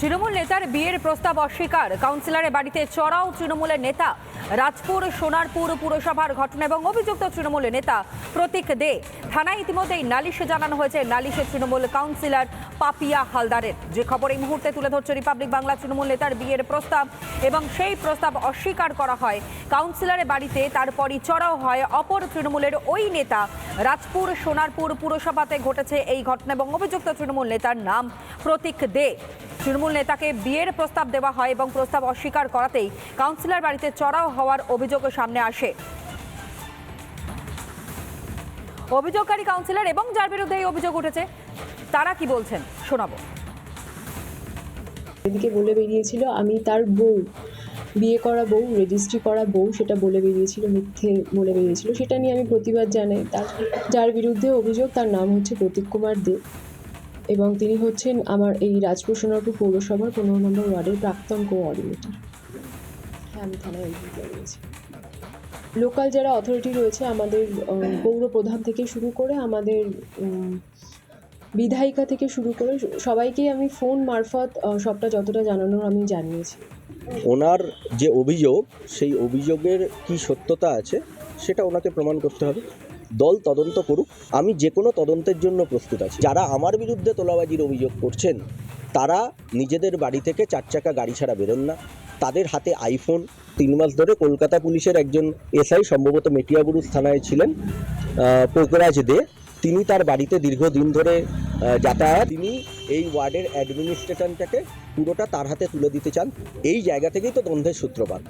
তৃণমূল নেতার বিয়ের প্রস্তাব অস্বীকার। কাউন্সিলরের বাড়িতে চড়াও তৃণমূলের নেতা। রাজপুর, সোনারপুর পুরসভার ঘটনা এবং অভিযুক্ত তৃণমূলের নেতা প্রতীক দে। থানায় ইতিমধ্যেই নালিশে জানানো হয়েছে। নালিশে তৃণমূল কাউন্সিলর পাপিয়া হালদারের। যে খবর এই মুহূর্তে তুলে ধরছে রিপাবলিক বাংলা তৃণমূল নেতার বিয়ের প্রস্তাব এবং সেই প্রস্তাব অস্বীকার করা হয়। কাউন্সিলরের বাড়িতে তারপরই চড়াও হয়। অপর তৃণমূলের ওই নেতা রাজপুর, সোনারপুর পুরসভাতে ঘটেছে এই ঘটনা এবং অভিযুক্ত তৃণমূল নেতার নাম প্রতীক দে। তৃণমূল নেতাকে বিয়ের প্রস্তাব দেওয়া হয় এবং প্রস্তাব অস্বীকার করাতেই কাউন্সিলর বাড়িতে চড়াও হওয়ার অভিযোগ সামনে আসে। অভিযোগকারী কাউন্সিলর এবং যার বিরুদ্ধে এই অভিযোগ উঠেছে, তারা কি বলছেন? শোনাবো। এদিকে বলে বেরিয়েছিল, আমি তার বউ, বিয়ে করা বউ রেজিস্ট্রি করা বউ, সেটা বলে বেরিয়েছিল, মিথ্যে বলে বেরিয়েছিল, সেটা নিয়ে আমি প্রতিবাদ জানাই। তার, যার বিরুদ্ধে অভিযোগ, তার নাম হচ্ছে প্রতীক কুমার দে। এবং তিনি হচ্ছেন আমার এই রাজপুর সোনারপুর পৌরসভার পনেরো নম্বর ওয়ার্ডের প্রাক্তন কোঅর্ডিনেটর। হ্যাঁ আমি থানায় জানিয়েছি লোকাল যারা অথরিটি রয়েছে, আমাদের পৌর প্রধান থেকে শুরু করে আমাদের বিধায়িকা থেকে শুরু করে সবাইকেই আমি ফোন মারফত সবটা যতটা জানানোর আমি জানিয়েছি। ওনার যে অভিযোগ, সেই অভিযোগের কি সত্যতা আছে, সেটা ওনাকে প্রমাণ করতে হবে। দল তদন্ত করুক, আমি যে কোনো তদন্তের জন্য প্রস্তুত আছি। যারা আমার বিরুদ্ধে তোলাবাজির অভিযোগ করছেন, তারা নিজেদের বাড়ি থেকে চার চাকা গাড়ি ছাড়া বেরোন না। তাদের হাতে আইফোন। তিন মাস ধরে কলকাতা পুলিশের একজন এসআই, সম্ভবত মেটিয়াবুরুজ থানায় ছিলেন পোকরাজ দে। তিনি তার বাড়িতে দীর্ঘদিন ধরে যাতায়াত। তিনি এই ওয়ার্ডের অ্যাডমিনিস্ট্রেশনটাকে পুরোটা তার হাতে তুলে দিতে চান। এই জায়গা থেকেই তো দ্বন্দ্বের সূত্রপাত।